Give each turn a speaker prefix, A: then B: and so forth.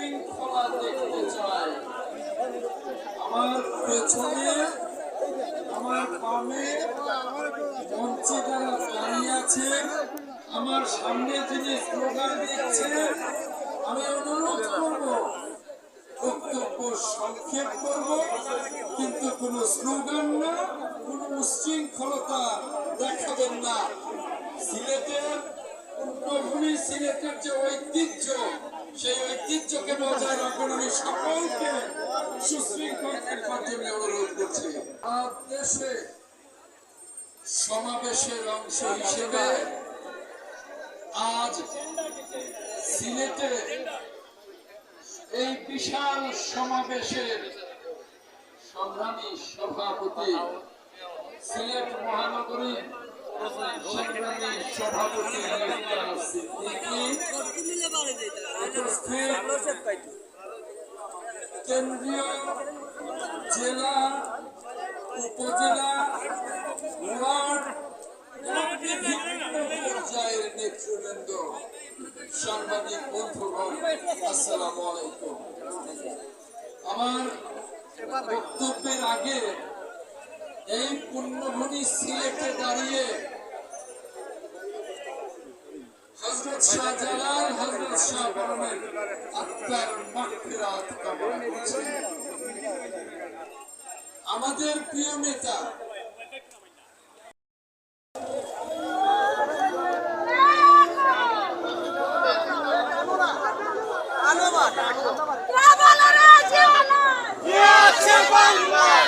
A: শৃঙ্খলা দেখতে চাই আমার পেছনে আমার বামে মঞ্চে যারা দাঁড়িয়ে আছেন আমার সামনে যিনি স্লোগান দিচ্ছেন আমি অনুরোধ করব বক্তব্য সংক্ষেপ করব কিন্তু কোনো স্লোগান না কোনো উচ্ছৃঙ্খলতা দেখাবেন না সিলেটের পূর্ণভূমি সিলেটের যে ঐতিহ্য সেই ঐতিহ্যকে বজায় রাখুন আমি সকলকে সুশৃঙ্খল অনুরোধ করছি। আর দেশে সমাবেশের অংশ হিসেবে আজ সিলেটে এই বিশাল সমাবেশের সংগ্রামী সভাপতি সিলেট মহানগরী সংগ্রামী সভাপতি কেন্দ্রীয় জেলা, উপজেলা, ওয়ার্ড পর্যায়ের সাংবাদিক বন্ধুগণ, আসসালামু আলাইকুম। আমার বক্তব্যের আগে এই পুণ্যভূমি সিলেটে দাঁড়িয়ে শাহজালাল হজরত শাহ বরণের আত্মার মাগফিরাত কামনা করছি। আমাদের প্রিয় নেতা
B: বাংলা